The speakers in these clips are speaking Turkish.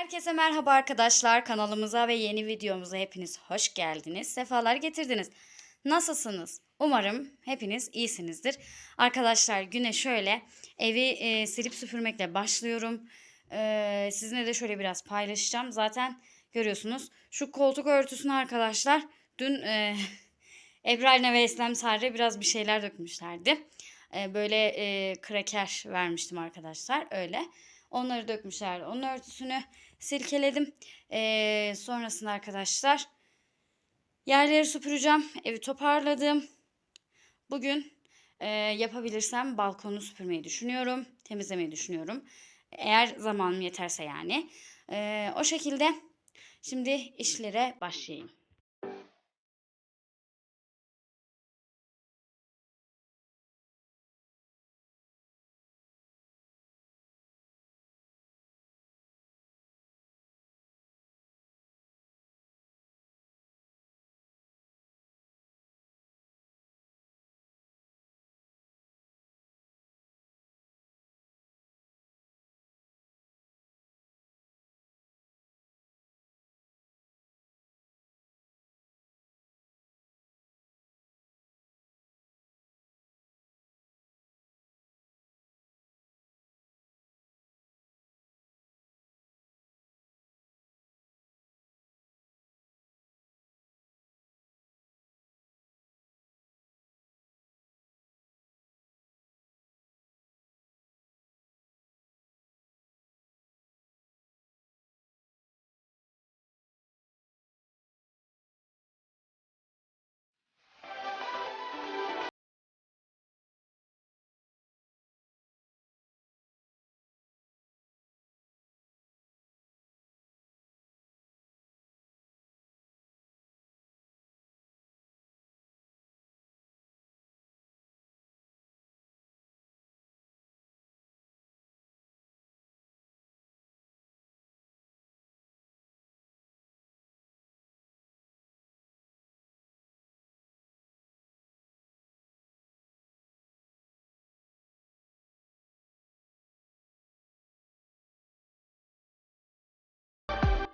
Herkese merhaba arkadaşlar. Kanalımıza ve yeni videomuza hepiniz hoş geldiniz. Sefalar getirdiniz. Nasılsınız? Umarım hepiniz iyisinizdir. Arkadaşlar güne şöyle evi e, silip süpürmekle başlıyorum. E, sizinle de şöyle biraz paylaşacağım. Zaten görüyorsunuz şu koltuk örtüsünü arkadaşlar dün e, Ebrar ve Eslem Sarre biraz bir şeyler dökmüşlerdi. E, böyle e, kraker vermiştim arkadaşlar öyle. Onları dökmüşlerdi. Onun örtüsünü silkeledim. Ee, sonrasında arkadaşlar yerleri süpüreceğim. Evi toparladım. Bugün e, yapabilirsem balkonu süpürmeyi düşünüyorum. Temizlemeyi düşünüyorum. Eğer zamanım yeterse yani. Ee, o şekilde şimdi işlere başlayayım.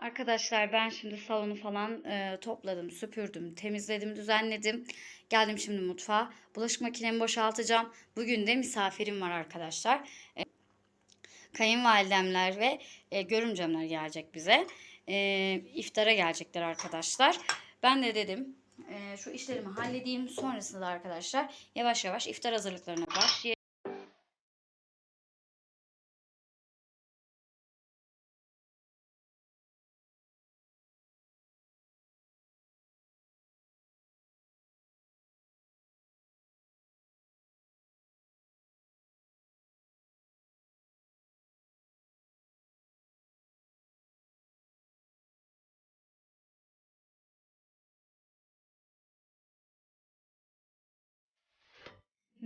Arkadaşlar ben şimdi salonu falan e, topladım, süpürdüm, temizledim, düzenledim. Geldim şimdi mutfağa. Bulaşık makinemi boşaltacağım. Bugün de misafirim var arkadaşlar. E, kayınvalidemler ve e, görümcemler gelecek bize. E, iftara gelecekler arkadaşlar. Ben de dedim e, şu işlerimi halledeyim. Sonrasında da arkadaşlar yavaş yavaş iftar hazırlıklarına başlayayım.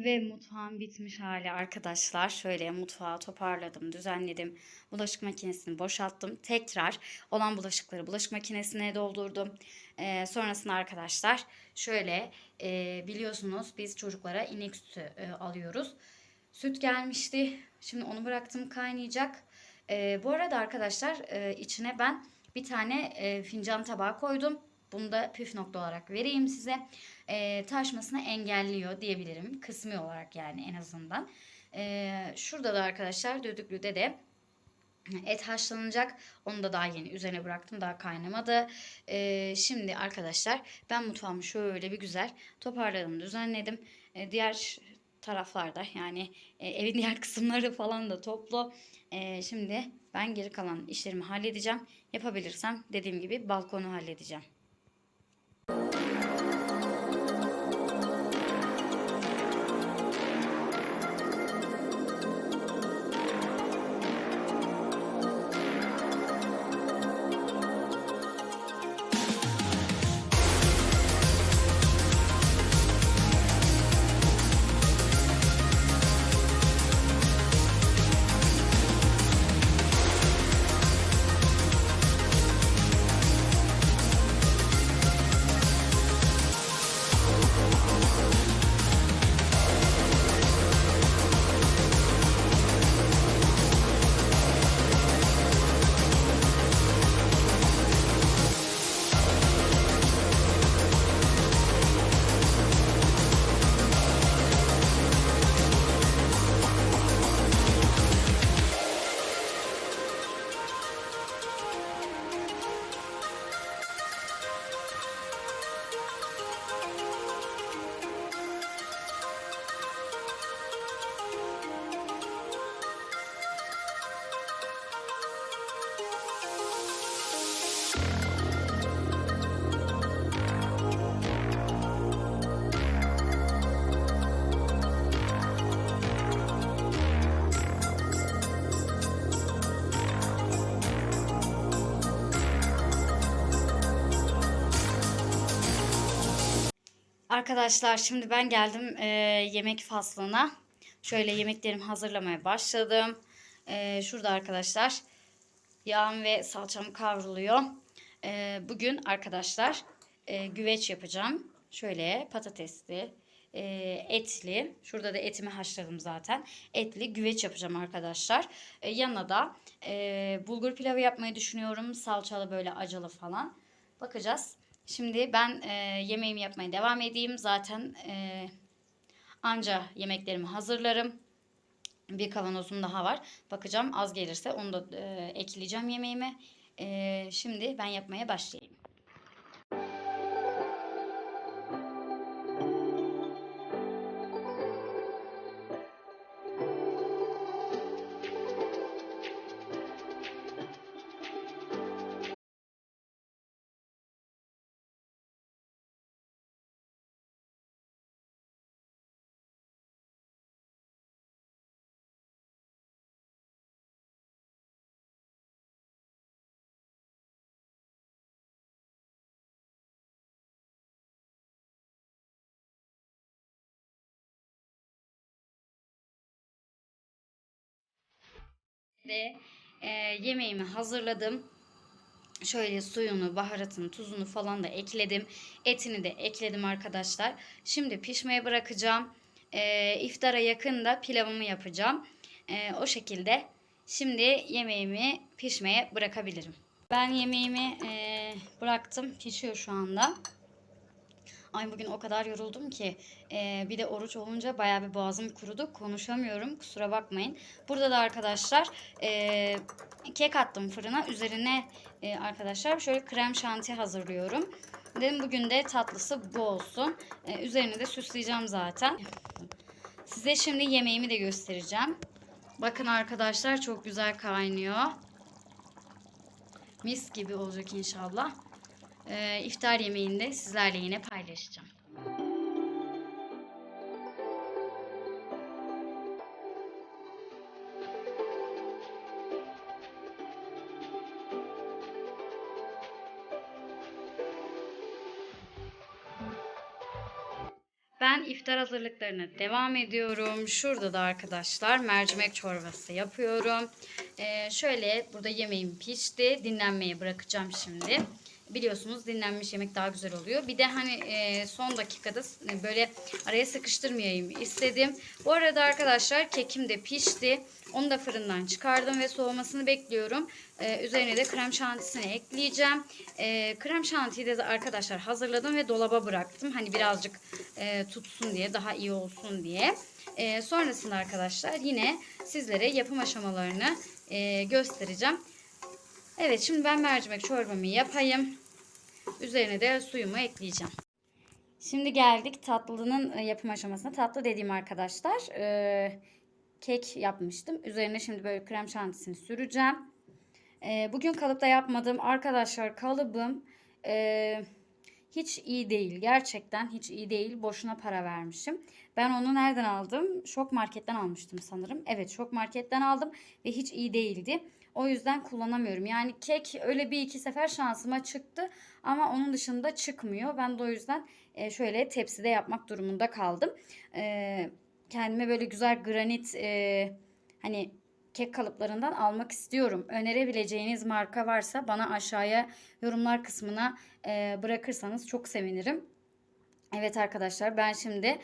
Ve mutfağım bitmiş hali arkadaşlar. Şöyle mutfağı toparladım, düzenledim. Bulaşık makinesini boşalttım. Tekrar olan bulaşıkları bulaşık makinesine doldurdum. Ee, sonrasında arkadaşlar şöyle e, biliyorsunuz biz çocuklara inek sütü e, alıyoruz. Süt gelmişti. Şimdi onu bıraktım kaynayacak. E, bu arada arkadaşlar e, içine ben bir tane e, fincan tabağı koydum. Bunu da püf nokta olarak vereyim size. E, taşmasını engelliyor diyebilirim. Kısmi olarak yani en azından. E, şurada da arkadaşlar düdüklüde de et haşlanacak. Onu da daha yeni üzerine bıraktım. Daha kaynamadı. E, şimdi arkadaşlar ben mutfağımı şöyle bir güzel toparladım, düzenledim. E, diğer taraflarda yani e, evin diğer kısımları falan da toplu. E, şimdi ben geri kalan işlerimi halledeceğim. Yapabilirsem dediğim gibi balkonu halledeceğim. Arkadaşlar şimdi ben geldim e, yemek faslına. Şöyle yemeklerimi hazırlamaya başladım. E, şurada arkadaşlar yağım ve salçam kavruluyor. E, bugün arkadaşlar e, güveç yapacağım. Şöyle patatesli, e, etli. Şurada da etimi haşladım zaten. Etli güveç yapacağım arkadaşlar. E, yanına da e, bulgur pilavı yapmayı düşünüyorum. Salçalı böyle acılı falan. Bakacağız. Şimdi ben e, yemeğimi yapmaya devam edeyim. Zaten e, anca yemeklerimi hazırlarım. Bir kavanozum daha var. Bakacağım az gelirse onu da e, ekleyeceğim yemeğime. E, şimdi ben yapmaya başlayayım. Ve e, yemeğimi hazırladım. Şöyle suyunu, baharatını, tuzunu falan da ekledim. Etini de ekledim arkadaşlar. Şimdi pişmeye bırakacağım. E, iftara yakın da pilavımı yapacağım. E, o şekilde şimdi yemeğimi pişmeye bırakabilirim. Ben yemeğimi e, bıraktım. Pişiyor şu anda. Ay bugün o kadar yoruldum ki e, bir de oruç olunca baya bir boğazım kurudu. Konuşamıyorum kusura bakmayın. Burada da arkadaşlar e, kek attım fırına. Üzerine e, arkadaşlar şöyle krem şanti hazırlıyorum. Dedim bugün de tatlısı bu olsun. E, üzerini de süsleyeceğim zaten. Size şimdi yemeğimi de göstereceğim. Bakın arkadaşlar çok güzel kaynıyor. Mis gibi olacak inşallah e, iftar yemeğinde sizlerle yine paylaşacağım. Ben iftar hazırlıklarına devam ediyorum. Şurada da arkadaşlar mercimek çorbası yapıyorum. Ee, şöyle burada yemeğim pişti. Dinlenmeye bırakacağım şimdi biliyorsunuz dinlenmiş yemek daha güzel oluyor. Bir de hani e, son dakikada e, böyle araya sıkıştırmayayım istedim. Bu arada arkadaşlar kekim de pişti. Onu da fırından çıkardım ve soğumasını bekliyorum. Ee, üzerine de krem şantisini ekleyeceğim. Ee, krem şantiyi de arkadaşlar hazırladım ve dolaba bıraktım. Hani birazcık e, tutsun diye, daha iyi olsun diye. Ee, sonrasında arkadaşlar yine sizlere yapım aşamalarını e, göstereceğim. Evet şimdi ben mercimek çorbamı yapayım. Üzerine de suyumu ekleyeceğim. Şimdi geldik tatlının e, yapım aşamasına. Tatlı dediğim arkadaşlar e, kek yapmıştım. Üzerine şimdi böyle krem şantisini süreceğim. E, bugün kalıpta yapmadım. Arkadaşlar kalıbım e, hiç iyi değil. Gerçekten hiç iyi değil. Boşuna para vermişim. Ben onu nereden aldım? Şok marketten almıştım sanırım. Evet şok marketten aldım ve hiç iyi değildi. O yüzden kullanamıyorum. Yani kek öyle bir iki sefer şansıma çıktı ama onun dışında çıkmıyor. Ben de o yüzden e, şöyle tepside yapmak durumunda kaldım. E, kendime böyle güzel granit e, hani kek kalıplarından almak istiyorum. Önerebileceğiniz marka varsa bana aşağıya yorumlar kısmına bırakırsanız çok sevinirim. Evet arkadaşlar ben şimdi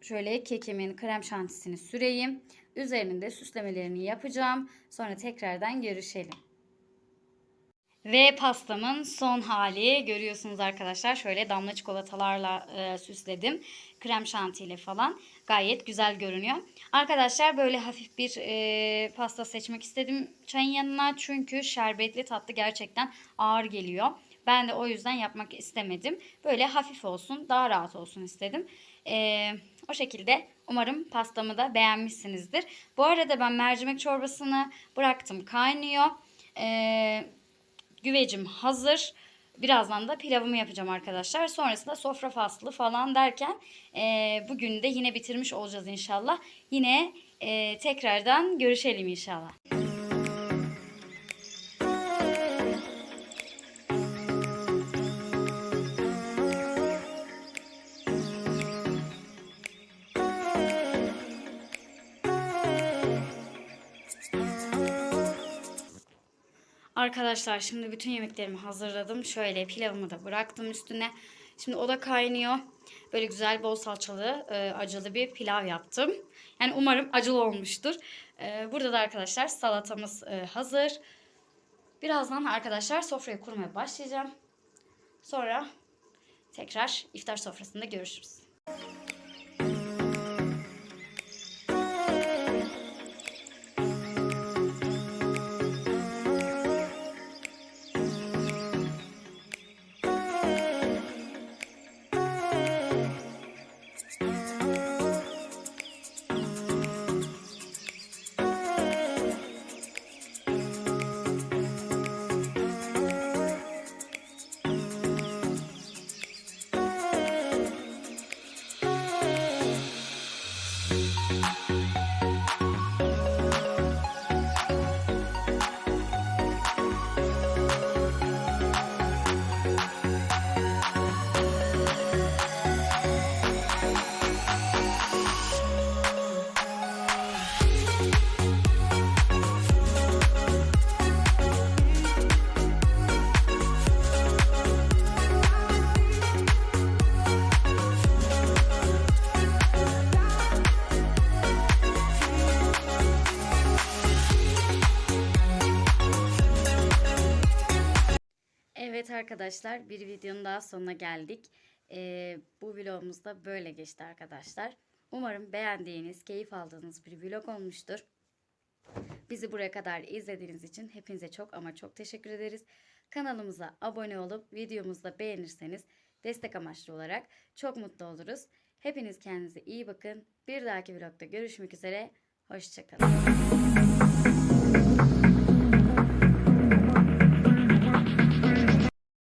şöyle kekimin krem şantisini süreyim. Üzerinde süslemelerini yapacağım. Sonra tekrardan görüşelim. Ve pastamın son hali görüyorsunuz arkadaşlar. Şöyle damla çikolatalarla e, süsledim. Krem şantiyle falan. Gayet güzel görünüyor. Arkadaşlar böyle hafif bir e, pasta seçmek istedim çayın yanına. Çünkü şerbetli tatlı gerçekten ağır geliyor. Ben de o yüzden yapmak istemedim. Böyle hafif olsun, daha rahat olsun istedim. Ee, o şekilde umarım pastamı da beğenmişsinizdir. Bu arada ben mercimek çorbasını bıraktım kaynıyor. Ee, güvecim hazır. Birazdan da pilavımı yapacağım arkadaşlar. Sonrasında sofra faslı falan derken e, bugün de yine bitirmiş olacağız inşallah. Yine e, tekrardan görüşelim inşallah. Arkadaşlar şimdi bütün yemeklerimi hazırladım. Şöyle pilavımı da bıraktım üstüne. Şimdi o da kaynıyor. Böyle güzel bol salçalı e, acılı bir pilav yaptım. Yani umarım acılı olmuştur. E, burada da arkadaşlar salatamız e, hazır. Birazdan arkadaşlar sofrayı kurmaya başlayacağım. Sonra tekrar iftar sofrasında görüşürüz. Arkadaşlar bir videonun daha sonuna geldik. Ee, bu vlogumuz da böyle geçti arkadaşlar. Umarım beğendiğiniz, keyif aldığınız bir vlog olmuştur. Bizi buraya kadar izlediğiniz için hepinize çok ama çok teşekkür ederiz. Kanalımıza abone olup videomuzu da beğenirseniz destek amaçlı olarak çok mutlu oluruz. Hepiniz kendinize iyi bakın. Bir dahaki vlogda görüşmek üzere. Hoşçakalın.